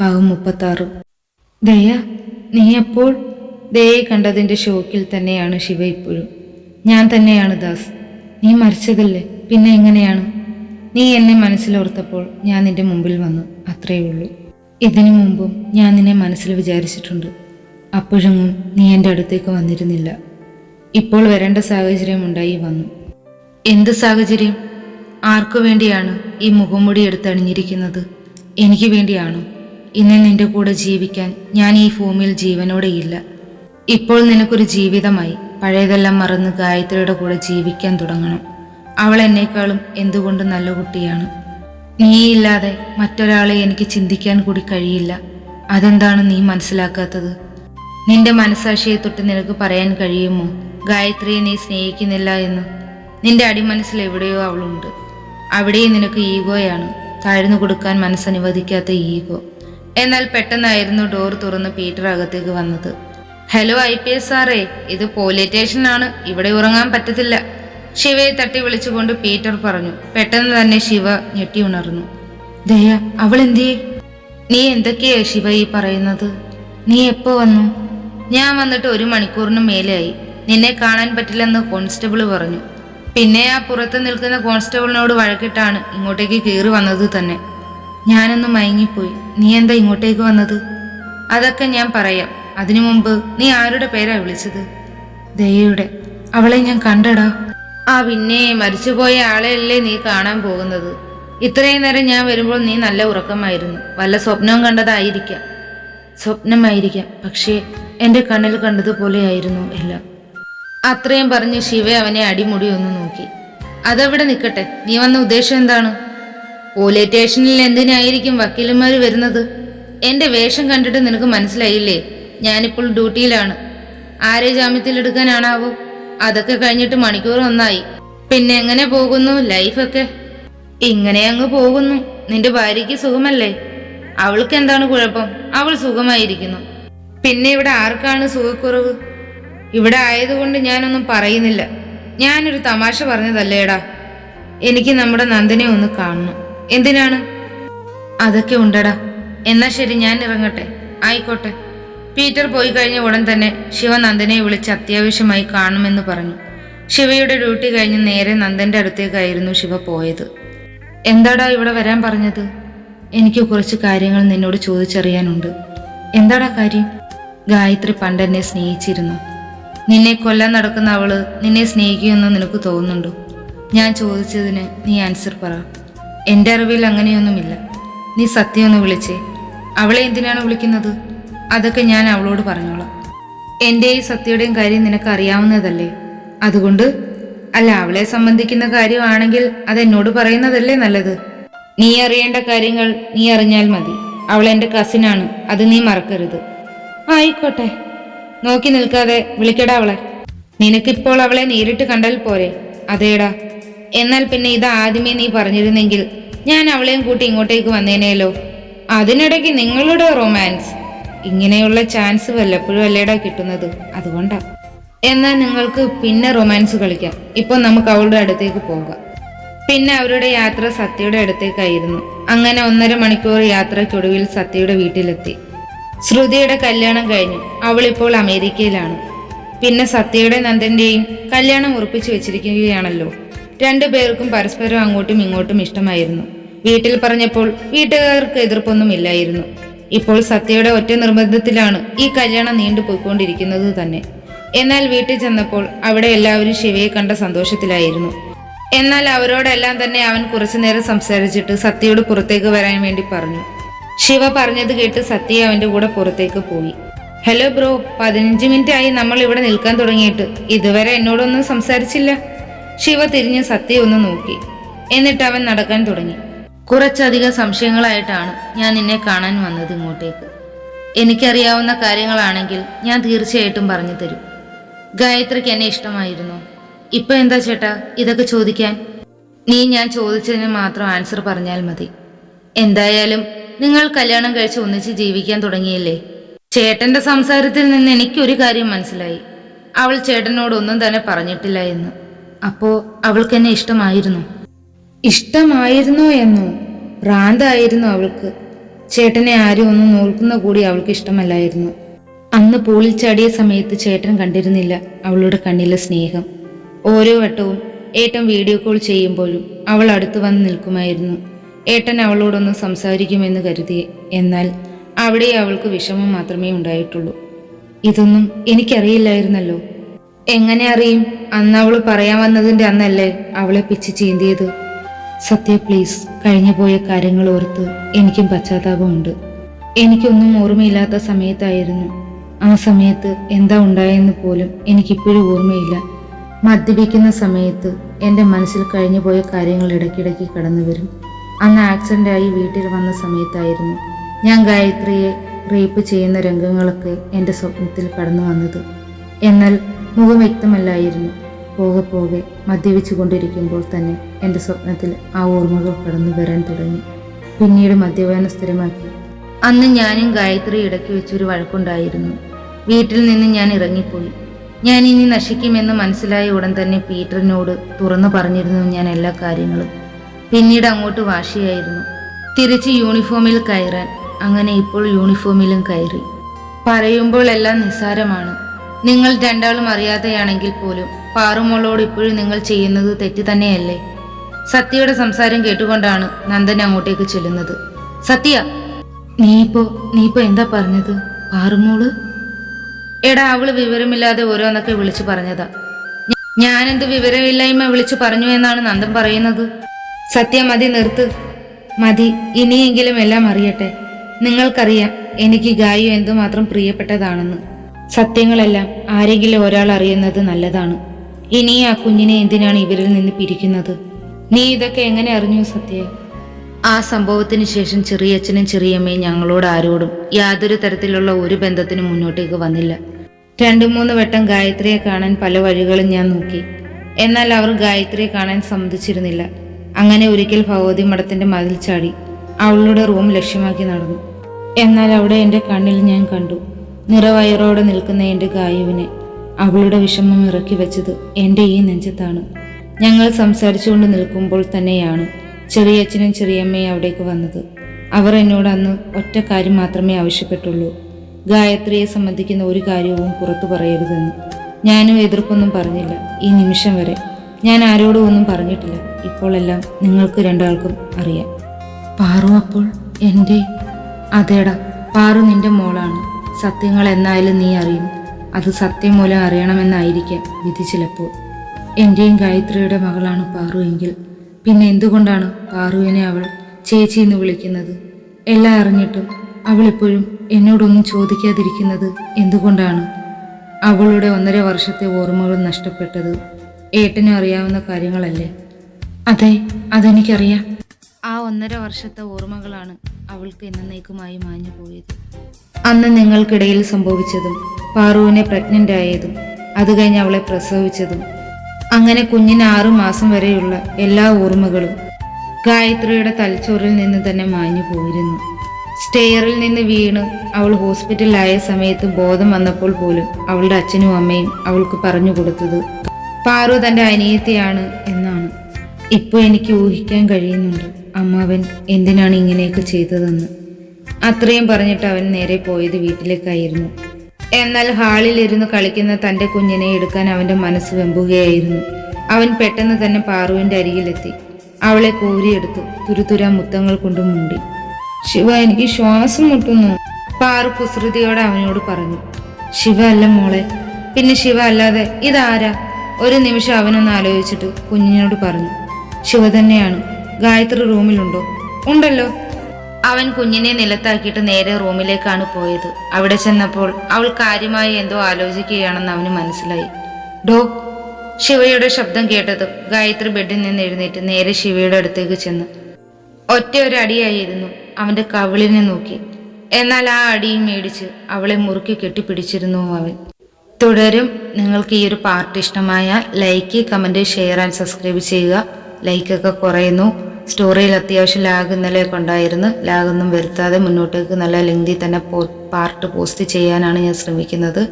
ഭാഗം മുപ്പത്താറ്. ദയ നീ അപ്പോൾ ദയെ കണ്ടതിന്റെ ഷോക്കിൽ തന്നെയാണ് ശിവ ഇപ്പോഴും. ഞാൻ തന്നെയാണ് ദാസ്. നീ മരിച്ചതല്ലേ? പിന്നെ എങ്ങനെയാണ്? നീ എന്നെ മനസ്സിലോർത്തപ്പോൾ ഞാൻ നിന്റെ മുമ്പിൽ വന്നു. അത്രയേ ഉള്ളൂ ഇതിനു മുമ്പും ഞാൻ നിന്നെ മനസ്സിൽ വിചാരിച്ചിട്ടുണ്ട്. അപ്പോഴെങ്ങും നീ എന്റെ അടുത്തേക്ക് വന്നിരുന്നില്ല. ഇപ്പോൾ വരേണ്ട സാഹചര്യം ഉണ്ടായി വന്നു. എന്ത് സാഹചര്യം? ആർക്കു വേണ്ടിയാണ് ഈ മുഖംമൂടി എടുത്തണിഞ്ഞിരിക്കുന്നത്? എനിക്ക് വേണ്ടിയാണോ? ഇന്ന് നിന്റെ കൂടെ ജീവിക്കാൻ ഞാൻ ഈ ഭൂമിയിൽ ജീവനോടെയില്ല ഇപ്പോൾ നിനക്കൊരു ജീവിതമായി. പഴയതെല്ലാം മറന്ന് ഗായത്രിയുടെ കൂടെ ജീവിക്കാൻ തുടങ്ങണം. അവൾ എന്നേക്കാളും എന്തുകൊണ്ട് നല്ല കുട്ടിയാണ്? നീയില്ലാതെ മറ്റൊരാളെ എനിക്ക് ചിന്തിക്കാൻ കൂടി കഴിയില്ല. അതെന്താണ് നീ മനസ്സിലാക്കാത്തത്? നിന്റെ മനസാക്ഷിയെ തൊട്ട് നിനക്ക് പറയാൻ കഴിയുമോ? ഗായത്രിയെ നീ സ്നേഹിക്കുന്നില്ല എന്ന്. നിന്റെ അടിമനസ്സിൽ എവിടെയോ അവളുണ്ട്. അവിടെയും നിനക്ക് ഈഗോയാണ്. താഴ്ന്നു കൊടുക്കാൻ മനസ്സനുവദിക്കാത്ത ഈഗോ. എന്നാൽ പെട്ടെന്നായിരുന്നു ഡോർ തുറന്ന് പീറ്റർ അകത്തേക്ക് വന്നത്. ഹലോ ഐ പി എസ് സാറേ ഇത് പോലീസ് സ്റ്റേഷനാണ് ഇവിടെ ഉറങ്ങാൻ പറ്റത്തില്ല. ശിവയെ തട്ടി വിളിച്ചുകൊണ്ട് പീറ്റർ പറഞ്ഞു. പെട്ടെന്ന് തന്നെ ശിവ ഞെട്ടി ഉണർന്നു. ദയ അവൾ എന്തിയേ? നീ എന്തൊക്കെയാ ശിവ ഈ പറയുന്നത്? നീ എപ്പോ വന്നു? ഞാൻ വന്നിട്ട് ഒരു മണിക്കൂറിന് മേലെയായി. നിന്നെ കാണാൻ പറ്റില്ലെന്ന് കോൺസ്റ്റബിൾ പറഞ്ഞു. പിന്നെ ആ പുറത്ത് നിൽക്കുന്ന കോൺസ്റ്റബിളിനോട് വഴക്കിട്ടാണ് ഇങ്ങോട്ടേക്ക് കയറി വന്നത് തന്നെ. ഞാനൊന്ന് മയങ്ങിപ്പോയി. നീ എന്താ ഇങ്ങോട്ടേക്ക് വന്നത്? അതൊക്കെ ഞാൻ പറയാം. അതിനു മുമ്പ് നീ ആരുടെ പേരാ വിളിച്ചത്? ദയയുടെ അവളെ ഞാൻ കണ്ടടാ. ആ പിന്നെ മരിച്ചുപോയ ആളെയല്ലേ നീ കാണാൻ പോകുന്നത്? ഇത്രയും നേരം ഞാൻ വരുമ്പോൾ നീ നല്ല ഉറക്കമായിരുന്നു. വല്ല സ്വപ്നവും കണ്ടതായിരിക്കാം. സ്വപ്നമായിരിക്കാം. പക്ഷേ എന്റെ കണ്ണിൽ കണ്ടതുപോലെയായിരുന്നു എല്ലാം. അത്രയും പറഞ്ഞ് ശിവ അവനെ അടിമുടി ഒന്ന് നോക്കി. അതവിടെ നിൽക്കട്ടെ. നീ വന്ന ഉദ്ദേശം എന്താണ്? പോലീസ് സ്റ്റേഷനിൽ എന്തിനായിരിക്കും വക്കീലന്മാർ വരുന്നത്? എന്റെ വേഷം കണ്ടിട്ട് നിനക്ക് മനസ്സിലായില്ലേ? ഞാനിപ്പോൾ ഡ്യൂട്ടിയിലാണ്. ആരെ ജാമ്യത്തിൽ ജാമ്യത്തിലെടുക്കാനാണാവോ അതൊക്കെ കഴിഞ്ഞിട്ട് മണിക്കൂർ ഒന്നായി. പിന്നെ എങ്ങനെ പോകുന്നു ലൈഫൊക്കെ? ഇങ്ങനെ അങ്ങ് പോകുന്നു. നിന്റെ ഭാര്യയ്ക്ക് സുഖമല്ലേ? അവൾക്ക് എന്താണ് കുഴപ്പം? അവൾ സുഖമായിരിക്കുന്നു. പിന്നെ ഇവിടെ ആർക്കാണ് സുഖക്കുറവ്? ഇവിടെ ആയതുകൊണ്ട് ഞാനൊന്നും പറയുന്നില്ല. ഞാനൊരു തമാശ പറഞ്ഞതല്ലേടാ? എനിക്ക് നമ്മുടെ നന്ദനെ ഒന്ന് കാണണം. എന്തിനാണ്? അതൊക്കെ ഉണ്ടടാ. എന്നാ ശരി ഞാൻ ഇറങ്ങട്ടെ. ആയിക്കോട്ടെ. പീറ്റർ പോയി കഴിഞ്ഞ ഉടൻ തന്നെ ശിവ നന്ദനെ വിളിച്ച് അത്യാവശ്യമായി കാണുമെന്ന് പറഞ്ഞു. ശിവയുടെ ഡ്യൂട്ടി കഴിഞ്ഞ് നേരെ നന്ദന്റെ അടുത്തേക്കായിരുന്നു ശിവ പോയത്. എന്താടാ ഇവിടെ വരാൻ പറഞ്ഞത്? എനിക്ക് കുറച്ച് കാര്യങ്ങൾ നിന്നോട് ചോദിച്ചറിയാനുണ്ട്. എന്താടാ കാര്യം? ഗായത്രി പണ്ട് എന്നെ സ്നേഹിച്ചിരുന്നു. നിന്നെ കൊല്ലാൻ നടക്കുന്ന അവൾ നിന്നെ സ്നേഹിക്കുമെന്ന് നിനക്ക് തോന്നുന്നുണ്ടോ? ഞാൻ ചോദിച്ചതിന് നീ ആൻസർ പറ. എന്റെ അറിവിൽ അങ്ങനെയൊന്നുമില്ല. നീ സത്യം ഒന്ന് വിളിച്ചേ. അവളെ എന്തിനാണ് വിളിക്കുന്നത്? അതൊക്കെ ഞാൻ അവളോട് പറഞ്ഞോളാം. എന്റെ ഈ സത്യയുടെയും കാര്യം നിനക്ക് അറിയാവുന്നതല്ലേ? അതുകൊണ്ട് അല്ല അവളെ സംബന്ധിക്കുന്ന കാര്യമാണെങ്കിൽ അത് എന്നോട് പറയുന്നതല്ലേ നല്ലത്? നീ അറിയേണ്ട കാര്യങ്ങൾ നീ അറിഞ്ഞാൽ മതി. അവൾ എന്റെ കസിനാണ് അത് നീ മറക്കരുത്. ആയിക്കോട്ടെ. നോക്കി നിൽക്കാതെ വിളിക്കടാ അവളെ. നിനക്കിപ്പോൾ അവളെ നേരിട്ട് കണ്ടാൽ പോരെ. അതേടാ. എന്നാൽ പിന്നെ ഇത് ആദ്യമേ നീ പറഞ്ഞിരുന്നെങ്കിൽ ഞാൻ അവളെയും കൂട്ടി ഇങ്ങോട്ടേക്ക് വന്നേനേലോ? അതിനിടയ്ക്ക് നിങ്ങളുടെ റൊമാൻസ്. ഇങ്ങനെയുള്ള ചാൻസ് വല്ലപ്പോഴും അല്ലേടാ കിട്ടുന്നത്? അതുകൊണ്ടാ. എന്നാൽ നിങ്ങൾക്ക് പിന്നെ റൊമാൻസ് കളിക്കാം. ഇപ്പൊ നമുക്ക് അവളുടെ അടുത്തേക്ക് പോകാം. പിന്നെ അവരുടെ യാത്ര സത്യയുടെ അടുത്തേക്കായിരുന്നു. അങ്ങനെ ഒന്നര മണിക്കൂർ യാത്രയ്ക്കൊടുവിൽ സത്യയുടെ വീട്ടിലെത്തി. ശ്രുതിയുടെ കല്യാണം കഴിഞ്ഞു. അവൾ ഇപ്പോൾ അമേരിക്കയിലാണ്. പിന്നെ സത്യയുടെ നന്ദന്റെയും കല്യാണം ഉറപ്പിച്ചു വെച്ചിരിക്കുകയാണല്ലോ. രണ്ടു പേർക്കും പരസ്പരം അങ്ങോട്ടും ഇങ്ങോട്ടും ഇഷ്ടമായിരുന്നു. വീട്ടിൽ പറഞ്ഞപ്പോൾ വീട്ടുകാർക്ക് എതിർപ്പൊന്നും ഇല്ലായിരുന്നു ഇപ്പോൾ സത്യയുടെ ഒറ്റ നിർബന്ധത്തിലാണ് ഈ കല്യാണം നീണ്ടുപോയിക്കൊണ്ടിരിക്കുന്നത് തന്നെ. എന്നാൽ വീട്ടിൽ ചെന്നപ്പോൾ അവിടെ എല്ലാവരും ശിവയെ കണ്ട സന്തോഷത്തിലായിരുന്നു. എന്നാൽ അവരോടെല്ലാം തന്നെ അവൻ കുറച്ചു നേരം സംസാരിച്ചിട്ട് സത്യയോട് പുറത്തേക്ക് വരാൻ വേണ്ടി പറഞ്ഞു. ശിവ പറഞ്ഞത് കേട്ട് സത്യ അവന്റെ കൂടെ പുറത്തേക്ക് പോയി. ഹലോ ബ്രോ പതിനഞ്ച് മിനിറ്റ് ആയി നമ്മൾ ഇവിടെ നിൽക്കാൻ തുടങ്ങിയിട്ട്. ഇതുവരെ എന്നോടൊന്നും സംസാരിച്ചില്ല. ശിവ തിരിഞ്ഞ് സത്യ ഒന്ന് നോക്കി. എന്നിട്ട് അവൻ നടക്കാൻ തുടങ്ങി. കുറച്ചധികം സംശയങ്ങളായിട്ടാണ് ഞാൻ നിന്നെ കാണാൻ വന്നത് ഇങ്ങോട്ടേക്ക്. എനിക്കറിയാവുന്ന കാര്യങ്ങളാണെങ്കിൽ ഞാൻ തീർച്ചയായിട്ടും പറഞ്ഞു തരും. ഗായത്രിക്ക് എന്നെ ഇഷ്ടമായിരുന്നു. ഇപ്പൊ എന്താ ചേട്ടാ ഇതൊക്കെ ചോദിക്കാൻ? നീ ഞാൻ ചോദിച്ചതിന് മാത്രം ആൻസർ പറഞ്ഞാൽ മതി. എന്തായാലും നിങ്ങൾ കല്യാണം കഴിച്ച് ഒന്നിച്ച് ജീവിക്കാൻ തുടങ്ങിയില്ലേ? ചേട്ടന്റെ സംസാരത്തിൽ നിന്ന് എനിക്കൊരു കാര്യം മനസ്സിലായി. അവൾ ചേട്ടനോടൊന്നും തന്നെ പറഞ്ഞിട്ടില്ല എന്ന്. അപ്പോ അവൾക്ക് എന്നെ ഇഷ്ടമായിരുന്നു. ഇഷ്ടമായിരുന്നോ എന്നോ ഭ്രാന്തായിരുന്നു അവൾക്ക്. ചേട്ടനെ ആരും ഒന്നും നോക്കുന്ന കൂടി അവൾക്ക് ഇഷ്ടമല്ലായിരുന്നു. അന്ന് പൂളിൽ ചാടിയ സമയത്ത് ചേട്ടൻ കണ്ടിരുന്നില്ല അവളുടെ കണ്ണിലെ സ്നേഹം. ഓരോ വട്ടവും ഏട്ടൻ വീഡിയോ കോൾ ചെയ്യുമ്പോഴും അവൾ അടുത്ത് വന്ന് നിൽക്കുമായിരുന്നു. ഏട്ടൻ അവളോടൊന്ന് സംസാരിക്കുമെന്ന് കരുതി. എന്നാൽ അവിടെ അവൾക്ക് വിഷമം മാത്രമേ ഉണ്ടായിട്ടുള്ളൂ. ഇതൊന്നും എനിക്കറിയില്ലായിരുന്നല്ലോ. എങ്ങനെ അറിയും? അന്ന് അവൾ പറയാൻ വന്നതിന്റെ അന്നല്ലേ അവളെ പിച്ച് ചീന്തിയത്? സത്യ പ്ലീസ് കഴിഞ്ഞു പോയ കാര്യങ്ങൾ ഓർത്ത് എനിക്കും പശ്ചാത്താപമുണ്ട്. എനിക്കൊന്നും ഓർമ്മയില്ലാത്ത സമയത്തായിരുന്നു. ആ സമയത്ത് എന്താ ഉണ്ടായെന്ന് പോലും എനിക്കിപ്പോഴും ഓർമ്മയില്ല. മദ്യപിക്കുന്ന സമയത്ത് എന്റെ മനസ്സിൽ കഴിഞ്ഞു പോയ കാര്യങ്ങൾ ഇടയ്ക്കിടയ്ക്ക് കടന്നു വരും. അന്ന് ആക്സിഡന്റ് ആയി വീട്ടിൽ വന്ന സമയത്തായിരുന്നു ഞാൻ ഗായത്രിയെ റേപ്പ് ചെയ്യുന്ന രംഗങ്ങളൊക്കെ എന്റെ സ്വപ്നത്തിൽ കടന്നു വന്നത്. എന്നാൽ മുഖം വ്യക്തമല്ലായിരുന്നു. പോകെ പോകെ മദ്യപിച്ചു കൊണ്ടിരിക്കുമ്പോൾ തന്നെ എന്റെ സ്വപ്നത്തിൽ ആ ഓർമ്മകൾ കടന്നു വരാൻ തുടങ്ങി. പിന്നീട് മദ്യപാനം സ്ഥിരമാക്കി. അന്ന് ഞാനും ഗായത്രി ഇടയ്ക്ക് വെച്ചൊരു വഴക്കുണ്ടായിരുന്നു. വീട്ടിൽ നിന്ന് ഞാൻ ഇറങ്ങിപ്പോയി. ഞാൻ ഇനി നശിക്കുമെന്ന് മനസ്സിലായ ഉടൻ തന്നെ പീറ്ററിനോട് തുറന്നു പറഞ്ഞിരുന്നു ഞാൻ എല്ലാ കാര്യങ്ങളും. പിന്നീട് അങ്ങോട്ട് വാശിയായിരുന്നു. തിരിച്ച് യൂണിഫോമിൽ കയറാൻ. അങ്ങനെ ഇപ്പോൾ യൂണിഫോമിലും കയറി. പറയുമ്പോൾ എല്ലാം നിസ്സാരമാണ്. നിങ്ങൾ രണ്ടാളും അറിയാതെയാണെങ്കിൽ പോലും പാറുമോളോട് ഇപ്പോഴും നിങ്ങൾ ചെയ്യുന്നത് തെറ്റ് തന്നെയല്ലേ? സത്യയുടെ സംസാരം കേട്ടുകൊണ്ടാണ് നന്ദൻ അങ്ങോട്ടേക്ക് ചെല്ലുന്നത്. സത്യ നീയിപ്പോ നീയിപ്പോ എന്താ പറഞ്ഞത്? പാറുമോൾ? എടാ അവൾ വിവരമില്ലാതെ ഓരോന്നൊക്കെ വിളിച്ചു പറഞ്ഞതാ. ഞാനെന്ത് വിവരമില്ലായ്മ വിളിച്ചു പറഞ്ഞു എന്നാണ് നന്ദൻ പറയുന്നത്? സത്യ മതി നിർത്ത്. മതി ഇനിയെങ്കിലും എല്ലാം അറിയട്ടെ. നിങ്ങൾക്കറിയാം എനിക്ക് ഗായു എന്തുമാത്രം പ്രിയപ്പെട്ടതാണെന്ന്. സത്യങ്ങളെല്ലാം ആരെങ്കിലും ഒരാൾ അറിയുന്നത് നല്ലതാണ്. ഇനി ആ കുഞ്ഞിനെ എന്തിനാണ് ഇവരിൽ നിന്ന് പിരിക്കുന്നത്? നീ ഇതൊക്കെ എങ്ങനെ അറിഞ്ഞു സത്യ? ആ സംഭവത്തിന് ശേഷം ചെറിയച്ഛനും ചെറിയമ്മയും ഞങ്ങളോട് ആരോടും യാതൊരു തരത്തിലുള്ള ഒരു ബന്ധത്തിനും മുന്നോട്ടേക്ക് വന്നില്ല. രണ്ടു മൂന്ന് വട്ടം ഗായത്രിയെ കാണാൻ പല വഴികളും ഞാൻ നോക്കി. എന്നാൽ അവർ ഗായത്രിയെ കാണാൻ സമ്മതിച്ചിരുന്നില്ല. അങ്ങനെ ഒരിക്കൽ ഭഗവതി മഠത്തിന്റെ മതിൽ ചാടി അവളുടെ റൂം ലക്ഷ്യമാക്കി നടന്നു. എന്നാൽ അവിടെ എന്റെ കണ്ണിൽ ഞാൻ കണ്ടു. നിറവയറോടെ നിൽക്കുന്ന എന്റെ ഗായുവിനെ അവളുടെ വിഷമം ഇറക്കി വെച്ചത് എന്റെ ഈ നെഞ്ചത്താണ്. ഞങ്ങൾ സംസാരിച്ചുകൊണ്ട് നിൽക്കുമ്പോൾ തന്നെയാണ് ചെറിയച്ഛനും ചെറിയമ്മയും അവിടേക്ക് വന്നത്. അവർ എന്നോട് അന്ന് ഒറ്റ കാര്യം മാത്രമേ ആവശ്യപ്പെട്ടുള്ളൂ. ഗായത്രിയെ സംബന്ധിക്കുന്ന ഒരു കാര്യവും പുറത്തു പറയരുതെന്ന്. ഞാനും എതിർപ്പൊന്നും പറഞ്ഞില്ല ഈ നിമിഷം വരെ. ഞാൻ ആരോടും ഒന്നും പറഞ്ഞിട്ടില്ല. ഇപ്പോഴെല്ലാം നിങ്ങൾക്ക് രണ്ടാൾക്കും അറിയാം. പാറു അപ്പോൾ എന്റെ അതേടാ പാറു നിന്റെ മോളാണ്. സത്യങ്ങൾ എന്നായാലും നീ അറിയും. അത് സത്യം മൂലം അറിയണമെന്നായിരിക്കാം വിധി ചിലപ്പോൾ. എന്റെയും ഗായത്രിയുടെ മകളാണ് പാറു എങ്കിൽ. പിന്നെ എന്തുകൊണ്ടാണ് പാറുവിനെ അവൾ ചേച്ചി എന്ന് വിളിക്കുന്നത്? എല്ലാം അറിഞ്ഞിട്ടും അവൾ ഇപ്പോഴും എന്നോടൊന്നും ചോദിക്കാതിരിക്കുന്നത് എന്തുകൊണ്ടാണ്? അവളുടെ ഒന്നര വർഷത്തെ ഓർമ്മകൾ നഷ്ടപ്പെട്ടത് ഏട്ടനും അറിയാവുന്ന കാര്യങ്ങളല്ലേ? അതെ അതെനിക്കറിയാം. ആ ഒന്നര വർഷത്തെ ഓർമ്മകളാണ് അവൾക്ക് എന്നേക്കുമായി മാഞ്ഞു പോയത്. അന്ന് നിങ്ങൾക്കിടയിൽ സംഭവിച്ചതും പാറുവിനെ പ്രഗ്നന്റ് ആയതും അത് കഴിഞ്ഞ് അവളെ പ്രസവിച്ചതും അങ്ങനെ കുഞ്ഞിന് ആറു മാസം വരെയുള്ള എല്ലാ ഓർമ്മകളും ഗായത്രിയുടെ തലച്ചോറിൽ നിന്ന് തന്നെ മാഞ്ഞു പോയിരുന്നു. സ്റ്റെയറിൽ നിന്ന് വീണ് അവൾ ഹോസ്പിറ്റലിലായ സമയത്ത് ബോധം വന്നപ്പോൾ പോലും അവളുടെ അച്ഛനും അമ്മയും അവൾക്ക് പറഞ്ഞു കൊടുത്തത് പാറു തന്റെ അനിയത്തിയാണ് എന്നാണ്. ഇപ്പോൾ എനിക്ക് ഊഹിക്കാൻ കഴിയുന്നുണ്ട്. അമ്മാവൻ എന്തിനാണ് ഇങ്ങനെയൊക്കെ ചെയ്തതെന്ന്? അത്രയും പറഞ്ഞിട്ട് അവൻ നേരെ പോയത് വീട്ടിലേക്കായിരുന്നു. എന്നാൽ ഹാളിലിരുന്ന് കളിക്കുന്ന തന്റെ കുഞ്ഞിനെ എടുക്കാൻ അവന്റെ മനസ്സ് വെമ്പുകയായിരുന്നു. അവൻ പെട്ടെന്ന് തന്നെ പാറുവിന്റെ അരികിലെത്തി. അവളെ കോരിയെടുത്തു തുരുതുര മുത്തങ്ങൾ കൊണ്ട് മൂടി. ശിവ എനിക്ക് ശ്വാസം മുട്ടുന്നു. പാറു കുസൃതിയോടെ അവനോട് പറഞ്ഞു. ശിവ അല്ല മോളെ. പിന്നെ ശിവ അല്ലാതെ ഇതാരാ? ഒരു നിമിഷം അവനൊന്ന് ആലോചിച്ചിട്ട് കുഞ്ഞിനോട് പറഞ്ഞു. ശിവ തന്നെയാണ്. ഗായത്രി റൂമിലുണ്ടോ? ഉണ്ടല്ലോ. അവൻ കുഞ്ഞിനെ നിലത്താക്കിയിട്ട് നേരെ റൂമിലേക്കാണ് പോയത്. അവിടെ ചെന്നപ്പോൾ അവൾ കാര്യമായി എന്തോ ആലോചിക്കുകയാണെന്ന് അവന് മനസ്സിലായി. ഡോ ശിവയുടെ ശബ്ദം കേട്ടത് ഗായത്രി ബെഡിൽ നിന്ന് എഴുന്നേറ്റ് നേരെ ശിവയുടെ അടുത്തേക്ക് ചെന്നു. ഒറ്റ ഒരു അടിയായിരുന്നു അവന്റെ കവിളിനെ നോക്കി. എന്നാൽ ആ അടിയും മേടിച്ച് അവളെ മുറുക്കി കെട്ടിപ്പിടിച്ചിരുന്നു അവൻ. തുടരും. നിങ്ങൾക്ക് ഈ ഒരു പാർട്ട് ഇഷ്ടമായ like comment share and subscribe ചെയ്യുക. ലൈക്കൊക്കെ കുറയുന്നു. സ്റ്റോറിയിൽ അത്യാവശ്യം ലാഗ് ഇന്നലെയൊക്കെ ഉണ്ടായിരുന്നു ലാഗൊന്നും വരുത്താതെ മുന്നോട്ടേക്ക് നല്ല ലെങ്തി തന്നെ പാർട്ട് പോസ്റ്റ് ചെയ്യാനാണ് ഞാൻ ശ്രമിക്കുന്നത്.